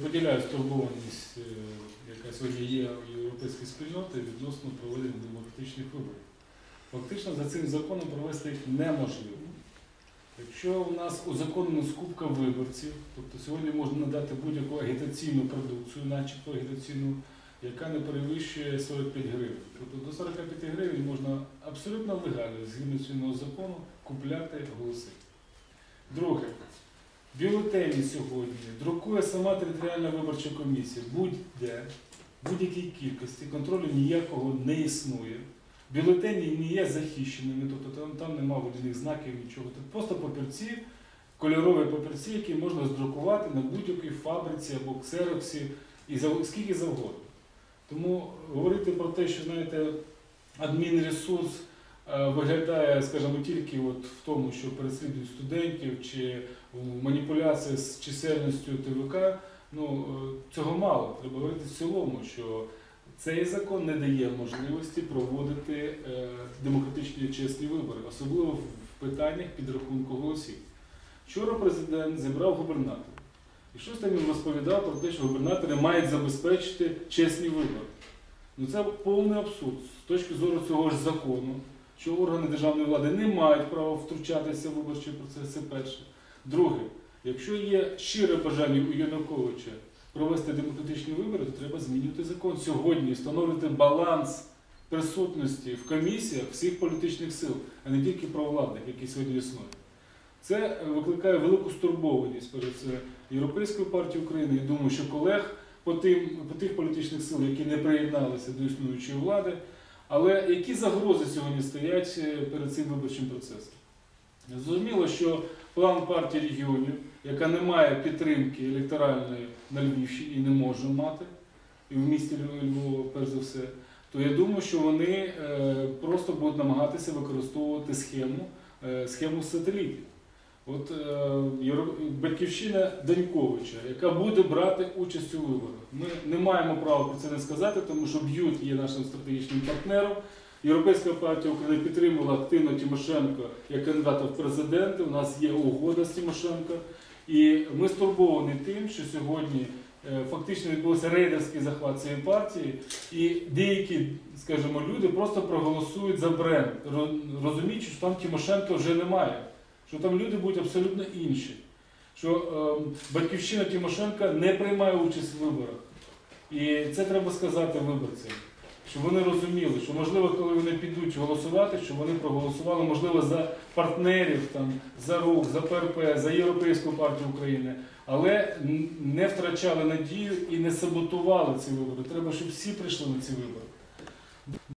Поділяю стурбованість, е, яка сьогодні є у європейській спільноті відносно проведення демократичних виборів. Фактично за цим законом провести їх неможливо. Якщо у нас узаконена скупка виборців, тобто сьогодні можна надати будь-яку агітаційну продукцію, начебто агітаційну, яка не перевищує 45 гривень. Тобто до 45 гривень можна абсолютно легально, згідно чинного закону, купляти голоси. Друге, бюлетені сьогодні друкує сама територіальна виборча комісія будь-де, будь-якій кількості, контролю ніякого не існує. Бюлетені не є захищеними, тобто там, там нема водяних знаків, нічого. Тут просто папірці, кольорові папірці, які можна здрукувати на будь-якій фабриці або ксероксі і за скільки завгодно. Тому говорити про те, що знаєте, адмінресурс виглядає, скажімо, тільки от в тому, що переслідують студентів чи в маніпуляція з чисельністю ТВК, ну е, цього мало. Треба говорити в цілому, що цей закон не дає можливості проводити е, демократичні чесні вибори, особливо в питаннях підрахунку голосів. Вчора президент зібрав губернаторів. І щось там він розповідав про те, що губернатори мають забезпечити чесні вибори. Ну це повний абсурд з точки зору цього ж закону, що органи державної влади не мають права втручатися в виборчий процес. Це перше. Друге, якщо є щире бажання у Януковича провести демократичні вибори, то треба змінювати закон сьогодні, і встановлювати баланс присутності в комісіях всіх політичних сил, а не тільки провладних, які сьогодні існують. Це е, викликає велику стурбованість перед це Європейської партії України. Я думаю, що колег по, тим, по тих політичних сил, які не приєдналися до існуючої влади, але які загрози сьогодні стоять е, перед цим виборчим процесом? Зрозуміло, що план партії регіонів, яка не має підтримки електоральної на Львівщині і не може мати, і в місті Львова, перш за все, то я думаю, що вони е, просто будуть намагатися використовувати схему, е, схему сателітів. От е, батьківщина Даньковича, яка буде брати участь у виборах. Ми не маємо права про це не сказати, тому що б'ют є нашим стратегічним партнером. Європейська партія України підтримувала активно Тимошенко як кандидата в президенти. У нас є угода з Тимошенко. І ми стурбовані тим, що сьогодні е, фактично відбувся рейдерський захват цієї партії, і деякі, скажімо, люди просто проголосують за бренд, розуміючи, що там Тимошенко вже немає, що там люди будуть абсолютно інші, що е, батьківщина Тимошенка не приймає участь в виборах. І це треба сказати виборцям. Щоб вони розуміли, що можливо, коли вони підуть голосувати, щоб вони проголосували, можливо, за партнерів, там, за рух, за ПРП, за Європейську партію України, але не втрачали надію і не саботували ці вибори. Треба, щоб всі прийшли на ці вибори.